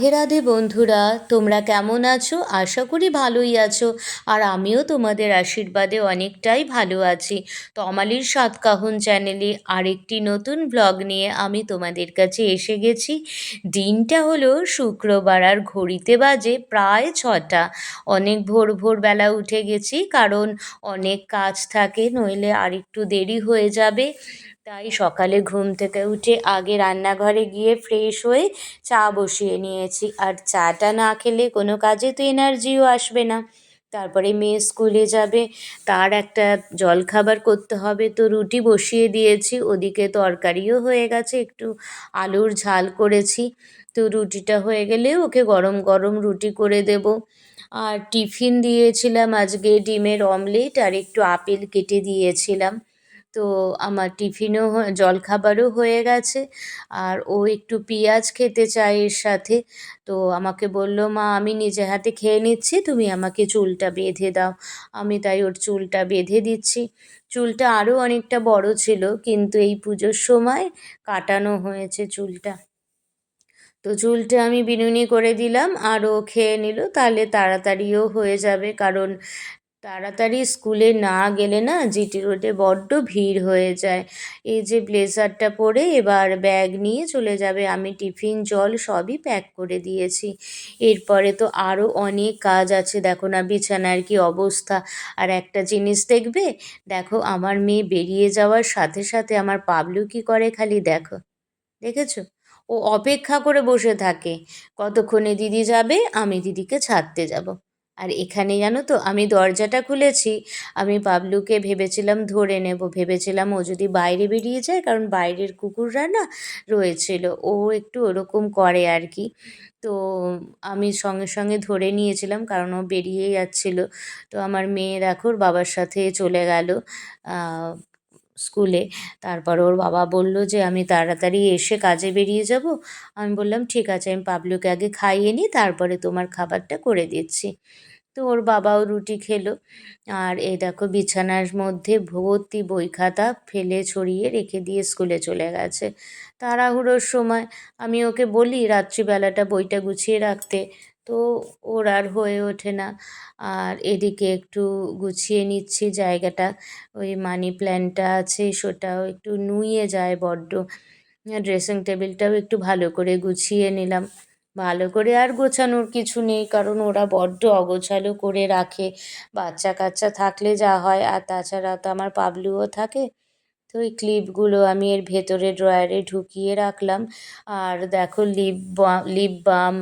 রাধে রাধে বন্ধুরা, তোমরা কেমন আছো? আশা করি ভালোই আছো। আর আমিও তোমাদের আশীর্বাদে অনেকটাই ভালো আছি। তমালির সাতকাহন চ্যানেলে আরেকটি নতুন ব্লগ নিয়ে আমি তোমাদের কাছে এসে গেছি। দিনটা হলো শুক্রবার আর ঘড়িতে বাজে প্রায় ছটা। অনেক ভোর ভোরবেলা উঠে গেছি, কারণ অনেক কাজ থাকে, নইলে আরেকটু দেরি হয়ে যাবে। তাই সকালে ঘুম থেকে উঠে আগে রান্নাঘরে গিয়ে ফ্রেশ হয়ে চা বসিয়ে নিয়েছি। আর চাটা না খেলে কোনো কাজে তো এনার্জিও আসবে না। তারপরে মেয়ে স্কুলে যাবে, তার একটা জলখাবার করতে হবে তো রুটি বসিয়ে দিয়েছি, ওদিকে তরকারিও হয়ে গেছে, একটু আলুর ঝাল করেছি। তো রুটিটা হয়ে গেলে ওকে গরম গরম রুটি করে দেব। আর টিফিন দিয়েছিলাম আজকে ডিমের অমলেট আর একটু আপেল কেটে দিয়েছিলাম। তো আমার টিফিনও জলখাবারও হয়ে গেছে। আর ও একটু পেঁয়াজ খেতে চায় এর সাথে। তো আমাকে বলল, মা, আমি নিজে হাতে খেয়ে নিচ্ছি, তুমি আমাকে চুলটা বেঁধে দাও। আমি তাই ওর চুলটা বেঁধে দিচ্ছি। চুলটা আরও অনেকটা বড় ছিল, কিন্তু এই পুজোর সময় কাটানো হয়েছে চুলটা। তো চুলটা আমি বিনুনি করে দিলাম, আর ও খেয়ে নিল, তাহলে তাড়াতাড়িও হয়ে যাবে। কারণ তাড়াতাড়ি স্কুলে না গেলে না জিটি রোডে বড্ড ভিড় হয়ে যায়। এই যে ব্লেজারটা পরে এবার ব্যাগ নিয়ে চলে যাবে। আমি টিফিন, জল সবই প্যাক করে দিয়েছি। এরপরে তো আরও অনেক কাজ আছে। দেখো না বিছানার কি অবস্থা। আর একটা জিনিস দেখবে? দেখো আমার মেয়ে বেরিয়ে যাওয়ার সাথে সাথে আমার পাবলু কি করে খালি দেখো। দেখেছ? ও অপেক্ষা করে বসে থাকে। কতক্ষণে দিদি যাবে? আমি দিদিকে ছাড়তে যাব। আর এখানে জানো তো, আমি দরজাটা খুলেছি, আমি পাবলুকে ভেবেছিলাম ধরে নেব, ভেবেছিলাম ও যদি বাইরে বেরিয়ে যায়, কারণ বাইরের কুকুররা না রয়েছিল, ও একটু ওরকম করে আর কি। তো আমি সঙ্গে সঙ্গে ধরে নিয়েছিলাম, কারণ ও বেরিয়ে যাচ্ছিল। তো আমার মেয়ে দেখো বাবার সাথে চলে গেল স্কুলে। তারপর ওর বাবা বলল যে, আমি তাড়াতাড়ি এসে কাজে বেরিয়ে যাব। আমি বললাম, ঠিক আছে, আমি পাবলুকে আগে খাইয়ে নিই, তারপরে তোমার খাবারটা করে দিচ্ছি। তো ওর বাবাও রুটি খেলো। আর এ দেখো বিছানার মধ্যে ভর্তি বই খাতা ফেলে ছড়িয়ে রেখে দিয়ে স্কুলে চলে গেছে। তাড়াহুড়োর সময় আমি ওকে বলি, রাত্রিবেলাটা বইটা গুছিয়ে রাখতে। তো ওর আর হয়ে ওঠে না। আর এদিকে একটু গুছিয়ে নিচ্ছি জায়গাটা। ওই মানি প্ল্যান্টটা আছে, সেটাও একটু নুয়ে যায় বড্ড। ড্রেসিং টেবিলটাও একটু ভালো করে গুছিয়ে নিলাম। ভালো করে আর গোছানোর কিছু নেই, কারণ ওরা বড্ড অগোছালো করে রাখে। বাচ্চা কাচ্চা থাকলে যা হয়, আর তাছাড়া তো আমার পাবলুও থাকে। তো ওই ক্লিপগুলো আমি এর ভেতরে ড্রয়ারে ঢুকিয়ে রাখলাম। আর দেখো লিপ লিপ বাম,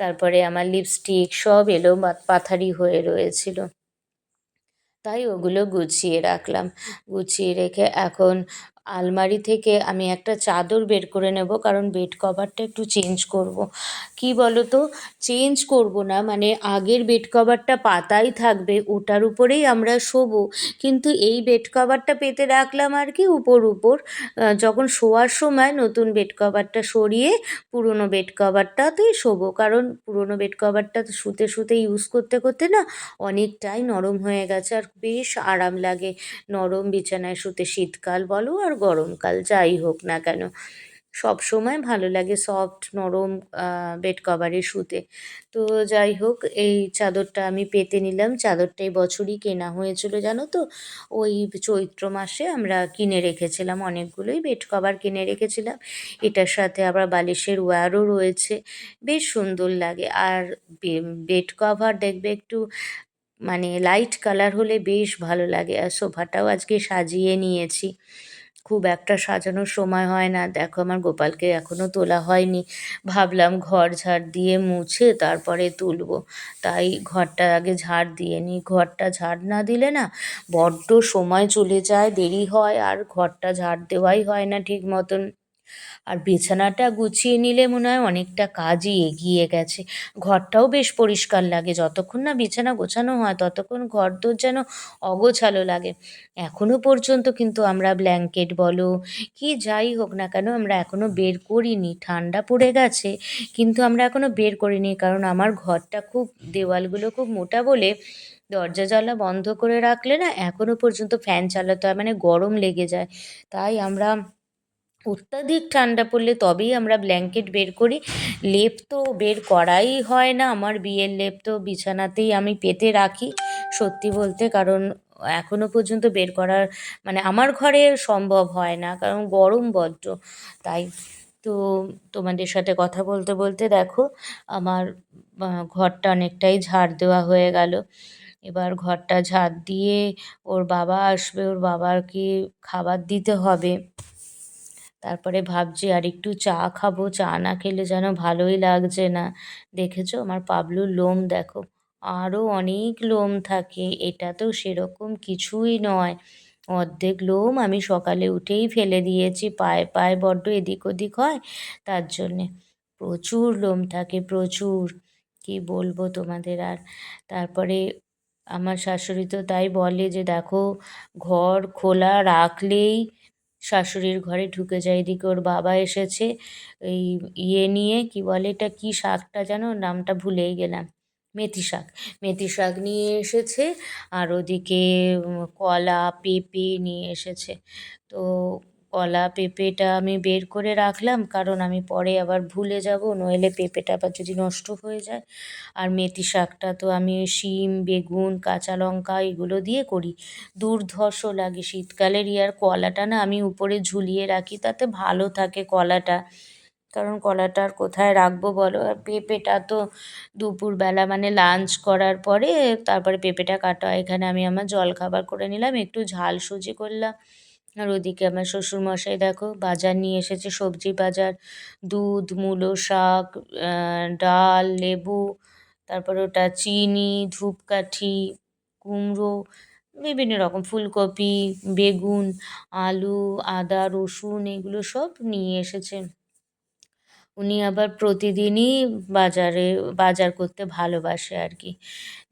তারপরে আমার লিপস্টিক সব এলো পাথারি হয়ে রয়েছিল। তাই ওগুলো গুছিয়ে রাখলাম। গুছিয়ে রেখে এখন আলমারি থেকে আমি একটা চাদর বের করে নেব, কারণ বেড কভারটা একটু চেঞ্জ করব। কি বলো তো চেঞ্জ করব না মানে আগের বেড কভারটা পাতাই থাকবে, ওটার উপরেই আমরা শোবো। কিন্তু এই বেড কভারটা পেতে রাখলাম আর কি উপর উপর। যখন শোয়ার সময় নতুন বেড কভারটা সরিয়ে পুরনো বেড কভারটাতেই শোবো, কারণ পুরনো বেড কভারটা তো শুতে শুতে ইউজ করতে করতে না অনেকটাই নরম হয়ে গেছে, আর বেশ আরাম লাগে নরম বিছানায় শুতে শীতকাল বলো আর গরমকাল, যাই হোক না কেন। সব সময় ভালো লাগে সফট নরম বেড কভারে শুতে তো যাই হোক, এই চাদরটা আমি পেতে নিলাম। চাদরটা এই বছরই কেনা হয়েছিল, জানো তো? ওই চৈত্র মাসে আমরা কিনে রেখেছিলাম অনেকগুলোই বেড কভার কিনে রেখেছিলাম। এটার সাথে আবার বালিশের ওয়ারও রয়েছে। বেশ সুন্দর লাগে। আর বেড কভার দেখবে একটু মানে লাইট কালার হলে বেশ ভালো লাগে। আর সোফাটাও আজকে সাজিয়ে নিয়েছি। খুব একটা সাজানোর সময় হয় না। দেখো আমার গোপালকে এখনও তোলা হয়নি। ভাবলাম ঘর ঝাড় দিয়ে মুছে তারপরে তুলবো। তাই ঘরটা আগে ঝাড় দিয়ে নিই। ঘরটা ঝাড় না দিলে না বড্ড সময় চলে যায়, দেরি হয়, আর ঘরটা ঝাড় দেওয়াই হয় না ঠিক মতন। আর বিছানাটা গুছিয়ে নিলে মনে হয় অনেকটা কাজই এগিয়ে গেছে। ঘরটাও বেশ পরিষ্কার লাগে, যতক্ষণ না বিছানা গোছানো হয়, ততক্ষণ ঘর দোর যেন অগোছালো লাগে। এখনও পর্যন্ত কিন্তু আমরা ব্ল্যাঙ্কেট বলো, কি যাই হোক না কেন, আমরা এখনও বের করিনি, ঠান্ডা পড়ে গেছে, কিন্তু আমরা এখনও বের করিনি, কারণ আমার ঘরটা খুব, দেওয়ালগুলো খুব মোটা বলে দরজা জানলা বন্ধ করে রাখলে না এখনও পর্যন্ত ফ্যান চালাতে হয় মানে গরম লেগে যায়। তাই আমরা অত্যাধিক ঠান্ডা পড়লে তবেই আমরা ব্ল্যাঙ্কেট বের করি। লেপ তো বের করাই হয় না, আমার বিয়ের লেপ তো বিছানাতেই আমি পেতে রাখি, সত্যি বলতে। কারণ এখনও পর্যন্ত বের করার মানে আমার ঘরে সম্ভব হয় না, কারণ গরম বড্ড, তাই তো তোমাদের সাথে কথা বলতে বলতে দেখো, আমার ঘরটা অনেকটাই ঝাড় দেওয়া হয়ে গেল। এবার ঘরটা ঝাড় দিয়ে ওর বাবা আসবে, ওর বাবাকে খাবার দিতে হবে। তারপরে ভাবছি, আর একটু চা খাব, চা না খেলে যেন ভালোই লাগছে না। দেখেছ? আমার পাবলুর লোম দেখো আরও অনেক লোম থাকে, এটা তো সেরকম কিছুই নয়। অর্ধেক লোম আমি সকালে উঠেই ফেলে দিয়েছি, পায়ে পায়ে বড্ড এদিক ওদিক হয় তার জন্যে। প্রচুর লোম থাকে, প্রচুর, কি বলব তোমাদের আর? তারপরে আমার শাশুড়ি তো তাই বলে যে, দেখো, ঘর খোলা রাখলেই শাশুড়ির ঘরে ঢুকে যায়, এদিকে ওর বাবা এসেছে। এই ইয়ে নিয়ে, কি বলে এটা, কি শাকটা যেন নামটা ভুলেই গেলাম। মেথি শাক। মেথি শাক নিয়ে এসেছে আর ওদিকে কলা, পেঁপে নিয়ে এসেছে। তো কলা পেঁপেটা আমি বের করে রাখলাম, কারণ আমি পরে আবার ভুলে যাব, নইলে পেঁপেটা আবার যদি নষ্ট হয়ে যায়। আর মেথি শাকটা তো আমি শিম, বেগুন, কাঁচা লঙ্কা এগুলো দিয়ে করি। দুর্ধর্ষ লাগে শীতকালের ইয়ার কলাটা না আমি উপরে ঝুলিয়ে রাখি, তাতে ভালো থাকে কলাটা। কারণ কলাটা আর কোথায় রাখব বলো? আর পেঁপেটা তো দুপুরবেলা মানে লাঞ্চ করার পরে তারপরে পেঁপেটা কাটা, এখানে আমি আমার জলখাবার করে নিলাম, একটু ঝাল সুজি করলাম। আর ওদিকে আমার শ্বশুরমশাই দেখো, বাজার নিয়ে এসেছে সবজি বাজার। দুধ, মূলো, শাক ডাল, লেবু, তারপরে ওটা চিনি, ধূপকাঠি, কুমড়ো, বিভিন্ন রকম ফুলকপি, বেগুন, আলু, আদা, রসুন, এগুলো সব নিয়ে এসেছে। উনি আবার প্রতিদিনই বাজারে, বাজার করতে ভালোবাসে আর কি।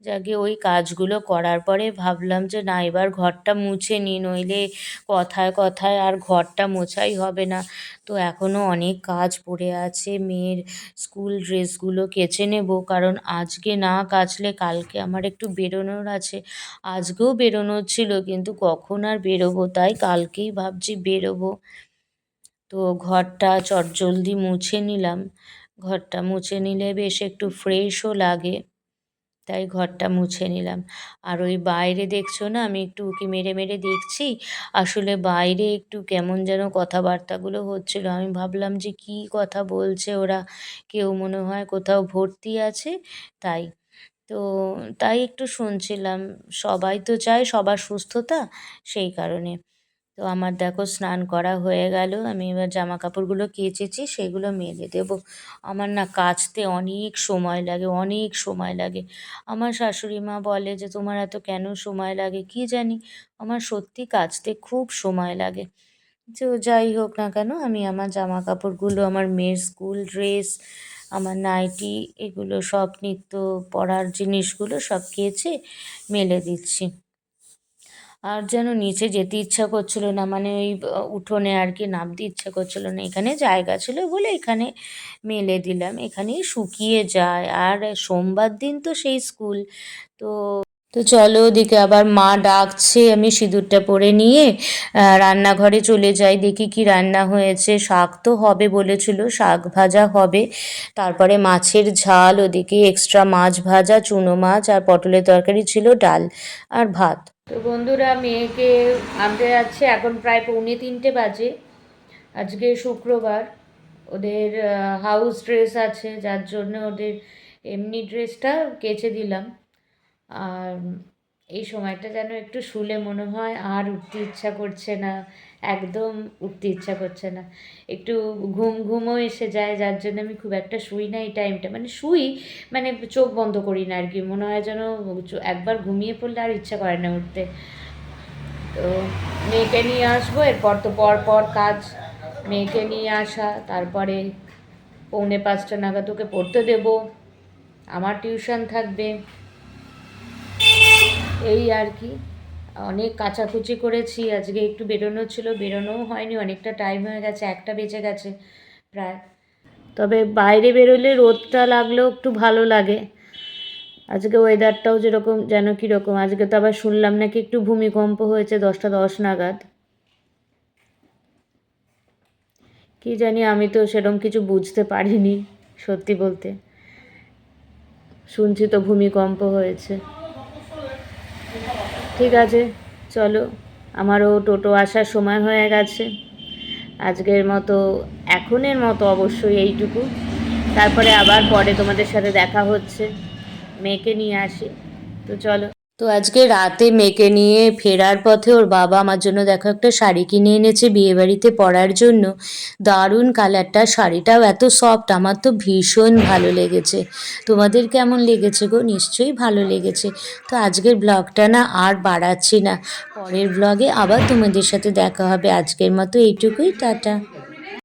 যাকে ওই কাজগুলো করার পরে ভাবলাম যে, না, এবার ঘরটা মুছে নিই নইলে কথায় কথায় আর ঘরটা মোছাই হবে না। তো এখনও অনেক কাজ পড়ে আছে, মেয়ের স্কুল ড্রেসগুলো কেচে নেব। কারণ আজকে না কাচলে কালকে আমার একটু বেরোনোর আছে। আজকেও বেরোনোর ছিল, কিন্তু কখন আর বেরোবো? তাই কালকেই ভাবছি বেরোবো। তো ঘরটা চটজলদি মুছে নিলাম। ঘরটা মুছে নিলে বেশ একটু ফ্রেশও লাগে, তাই ঘরটা মুছে নিলাম। আর ওই বাইরে দেখছ না, আমি একটু উঁকি মেরে মেরে দেখছি, আসলে বাইরে একটু কেমন যেন কথাবার্তাগুলো হচ্ছিল। আমি ভাবলাম যে কী কথা বলছে ওরা, কেউ মনে হয় কোথাও ভর্তি আছে, তাই। তো তাই একটু শুনছিলাম, সবাই তো চায় সবার সুস্থতা, সেই কারণে। তো আমার দেখো স্নান করা হয়ে গেল, আমি এবার জামা কাপড়গুলো কেচেছি, সেগুলো মেলে দেব। আমার না কাচতে অনেক সময় লাগে, অনেক সময় লাগে। আমার শাশুড়ি মা বলে যে, তোমার এত কেন সময় লাগে? কি জানি, আমার সত্যি কাচতে খুব সময় লাগে। তো যাই হোক না কেন, আমি আমার জামা কাপড়গুলো আমার মেয়ের স্কুল ড্রেস, আমার নাইটি, এগুলো সব নিত্য পরার জিনিসগুলো সব কেচে মেলে দিচ্ছি। আর যেন নিচে যেতে ইচ্ছা করছিল না মানে ওই উঠোনে আর কি নামতে ইচ্ছা করছিল না। এখানে জায়গা ছিল বলে এখানে মেলে দিলাম। এখানেই শুকিয়ে যায়। আর সোমবার দিন তো সেই স্কুল। তো তো চলো ওদিকে আবার মা ডাকছে, আমি সিঁদুরটা পরে নিয়ে রান্নাঘরে চলে যাই। দেখি কি রান্না হয়েছে। শাক তো হবে বলেছিল, শাক ভাজা হবে। তারপরে মাছের ঝাল, ওদিকে এক্সট্রা মাছ ভাজা, চুনো মাছ আর পটলের তরকারি ছিল, ডাল আর ভাত। তো বন্ধুরা, মেয়েকে আনতে যাচ্ছে এখন প্রায় পৌনে তিনটে বাজে। আজকে শুক্রবার। ওদের হাউস ড্রেস আছে, যার জন্য ওদের এমনি ড্রেসটা কেচে দিলাম। আর এই সময়টা যেন একটু শুলে মনে হয়, আর উঠতে ইচ্ছা করছে না। একদম উঠতে ইচ্ছা করছে না। একটু ঘুম ঘুমও এসে যায়, যার জন্য আমি খুব একটা শুই না এই টাইমটা মানে শুই মানে চোখ বন্ধ করি না আর কি মনে হয় যেন একবার ঘুমিয়ে পড়লে আর ইচ্ছা করে না উঠতে। তো মেয়েকে নিয়ে আসব, এরপর তো পর পর কাজ। মেয়েকে নিয়ে আসা, তারপরে পৌনে পাঁচটা নাগাদ ওকে পড়তে দেবো। আমার টিউশন থাকবে। এই আর কি। অনেক কাচাকুচি করেছি, আজকে একটু বেরোনো ছিল, বেরোনোও হয়নি, অনেকটা টাইম হয়ে গেছে, একটা বেঁচে গেছে প্রায়। তবে বাইরে বেরোলে রোদটা লাগলেও একটু ভালো লাগে। আজকে ওয়েদারটাও যেরকম, যেন কীরকম। আজকে তো আবার শুনলাম নাকি একটু ভূমিকম্প হয়েছে দশটা দশ নাগাদ। কি জানি, আমি তো সেরকম কিছু বুঝতে পারিনি, সত্যি বলতে। শুনছি তো ভূমিকম্প হয়েছে। ঠিক আছে, চলো। আমারও টোটো আসার সময় হয়ে গেছে। আজকের মতো, এখনের মতো অবশ্যই এইটুকু। তারপরে আবার পরে তোমাদের সাথে দেখা হচ্ছে। মেয়েকে নিয়ে আসি। তো চলো। তো আজকে রাতে মেয়েকে নিয়ে ফেরার পথে ওর বাবা আমার জন্য দেখো একটা শাড়ি কিনে এনেছে বিয়েবাড়িতে পরার জন্য। দারুণ কালারটা, শাড়িটাও এত সফট আমার তো ভীষণ ভালো লেগেছে। তোমাদের কেমন লেগেছে গো? নিশ্চয়ই ভালো লেগেছে। তো আজকের ব্লগটা না আর বাড়াচ্ছি না। পরের ব্লগে আবার তোমাদের সাথে দেখা হবে। আজকের মতো এইটুকুই, টাটা।